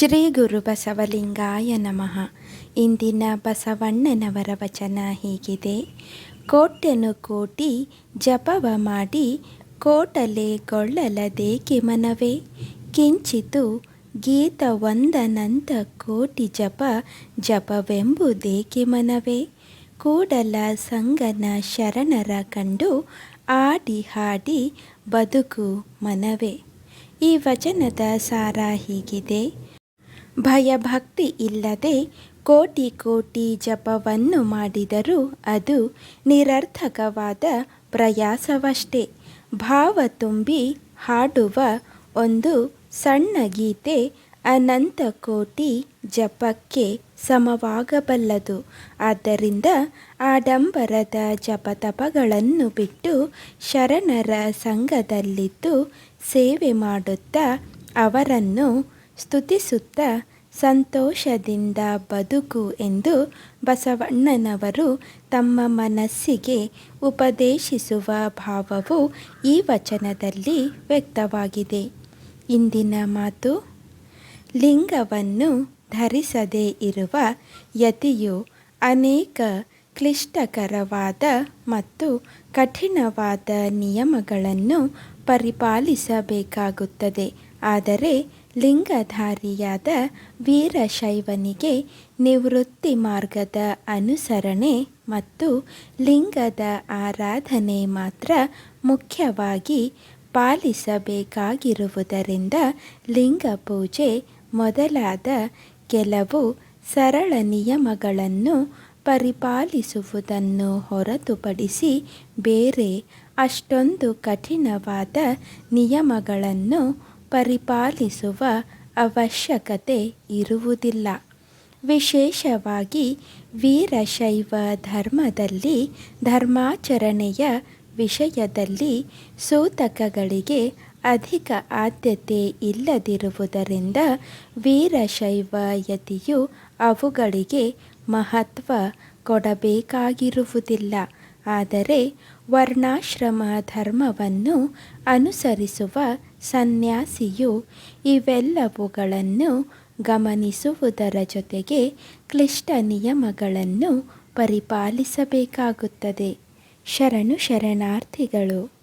ಶ್ರೀ ಗುರು ಬಸವಲಿಂಗಾಯ ನಮಃ. ಇಂದಿನ ಬಸವಣ್ಣನವರ ವಚನ ಹೀಗಿದೆ. ಕೋಟ್ಯನು ಕೋಟಿ, ಜಪವ ಮಾಡಿ, ಕೋಟಲೆ ಗೊಳ್ಳಲದೇಕೆ ಮನವೇ? ಕಿಂಚಿತು ಗೀತ ಒಂದನಂತ ಕೋಟಿ ಜಪ, ಜಪವೆಂಬುದೇಕೆ ಮನವೇ? ಕೂಡಲ ಸಂಗನ ಶರಣರ ಕಂಡು ಆಡಿ ಹಾಡಿ ಬದುಕು ಮನವೇ. ಈ ವಚನದ ಸಾರ ಹೀಗಿದೆ. ಭಯಭಕ್ತಿ ಇಲ್ಲದೆ ಕೋಟಿ ಕೋಟಿ ಜಪವನ್ನು ಮಾಡಿದರೂ ಅದು ನಿರರ್ಥಕವಾದ ಪ್ರಯಾಸವಷ್ಟೇ. ಭಾವ ತುಂಬಿ ಹಾಡುವ ಒಂದು ಸಣ್ಣ ಗೀತೆ ಅನಂತ ಕೋಟಿ ಜಪಕ್ಕೆ ಸಮವಾಗಬಲ್ಲದು. ಆದ್ದರಿಂದ ಆಡಂಬರದ ಜಪತಪಗಳನ್ನು ಬಿಟ್ಟು ಶರಣರ ಸಂಘದಲ್ಲಿದ್ದು ಸೇವೆ ಮಾಡುತ್ತಾ ಅವರನ್ನು ಸ್ತುತಿಸುತ್ತಾ ಸಂತೋಷದಿಂದ ಬದುಕು ಎಂದು ಬಸವಣ್ಣನವರು ತಮ್ಮ ಮನಸ್ಸಿಗೆ ಉಪದೇಶಿಸುವ ಭಾವವು ಈ ವಚನದಲ್ಲಿ ವ್ಯಕ್ತವಾಗಿದೆ. ಇಂದಿನ ಮಾತು, ಲಿಂಗವನ್ನು ಧರಿಸದೇ ಇರುವ ಯತಿಯು ಅನೇಕ ಕ್ಲಿಷ್ಟಕರವಾದ ಮತ್ತು ಕಠಿಣವಾದ ನಿಯಮಗಳನ್ನು ಪರಿಪಾಲಿಸಬೇಕಾಗುತ್ತದೆ. ಆದರೆ ಲಿಂಗಧಾರಿಯಾದ ವೀರಶೈವನಿಗೆ ನಿವೃತ್ತಿ ಮಾರ್ಗದ ಅನುಸರಣೆ ಮತ್ತು ಲಿಂಗದ ಆರಾಧನೆ ಮಾತ್ರ ಮುಖ್ಯವಾಗಿ ಪಾಲಿಸಬೇಕಾಗಿರುವುದರಿಂದ ಲಿಂಗ ಪೂಜೆ ಮೊದಲಾದ ಕೆಲವು ಸರಳ ನಿಯಮಗಳನ್ನು ಪರಿಪಾಲಿಸುವುದನ್ನು ಹೊರತುಪಡಿಸಿ ಬೇರೆ ಅಷ್ಟೊಂದು ಕಠಿಣವಾದ ನಿಯಮಗಳನ್ನು ಪರಿಪಾಲಿಸುವ ಅವಶ್ಯಕತೆ ಇರುವುದಿಲ್ಲ. ವಿಶೇಷವಾಗಿ ವೀರಶೈವ ಧರ್ಮದಲ್ಲಿ, ಧರ್ಮಾಚರಣೆಯ ವಿಷಯದಲ್ಲಿ ಸೂತಕಗಳಿಗೆ ಅಧಿಕ ಆದ್ಯತೆ ಇಲ್ಲದಿರುವುದರಿಂದ ವೀರಶೈವ ಯತಿಯು ಅವುಗಳಿಗೆ ಮಹತ್ವ ಕೊಡಬೇಕಾಗಿರುವುದಿಲ್ಲ. ಆದರೆ ವರ್ಣಾಶ್ರಮ ಧರ್ಮವನ್ನು ಅನುಸರಿಸುವ ಸನ್ಯಾಸಿಯು ಇವೆಲ್ಲವುಗಳನ್ನು ಗಮನಿಸುವುದರ ಜೊತೆಗೆ ಕ್ಲಿಷ್ಟ ನಿಯಮಗಳನ್ನು ಪರಿಪಾಲಿಸಬೇಕಾಗುತ್ತದೆ. ಶರಣು ಶರಣಾರ್ಥಿಗಳು.